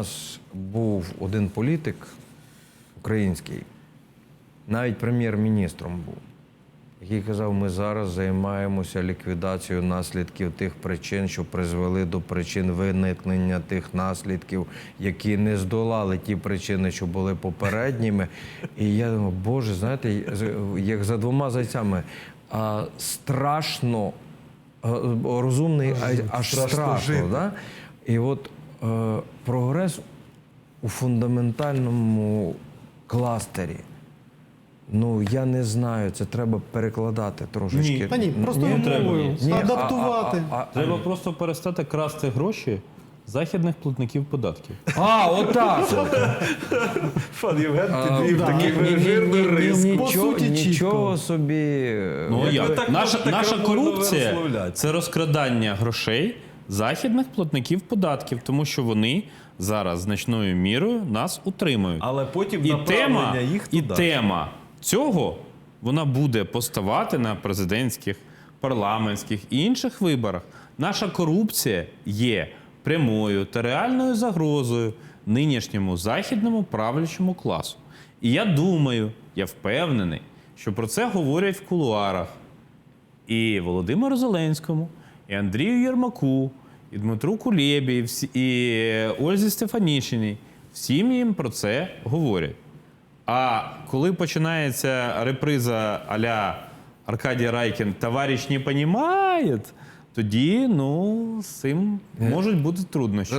нас був один політик український, навіть прем'єр-міністром був, який казав, ми зараз займаємося ліквідацією наслідків тих причин, що призвели до причин виникнення тих наслідків, які не здолали ті причини, що були попередніми. І я думаю, Боже, знаєте, як за двома зайцями, а, страшно розумний, аж Страшно страшно. да? І от прогрес у фундаментальному кластері. Ну, я не знаю, це треба перекладати трошечки. Ні. Та ні, просто Ні, треба, Ні, а- адаптувати. А, а, Треба просто перестати красти гроші західних платників податків. а, а отак. от. Пан Євген підвів такий Ні, ні, жирний ні, ні, риск. Нічого, нічого собі. Ну Як Наша, наша корупція це розкрадання грошей західних платників податків, тому що вони зараз значною мірою нас утримують. Але потім і тема, їх і тема цього вона буде поставати на президентських, парламентських і інших виборах. Наша корупція є прямою та реальною загрозою нинішньому західному правлячому класу. І я думаю, я впевнений, що про це говорять в кулуарах і Володимиру Зеленському, і Андрію Єрмаку, і Дмитру Кулєбі, і, і Ользі Стефанішиній. Всім їм про це говорять. А коли починається реприза а-ля Аркадій Райкін «Товариш не понімає», тоді ну, з цим можуть бути труднощі.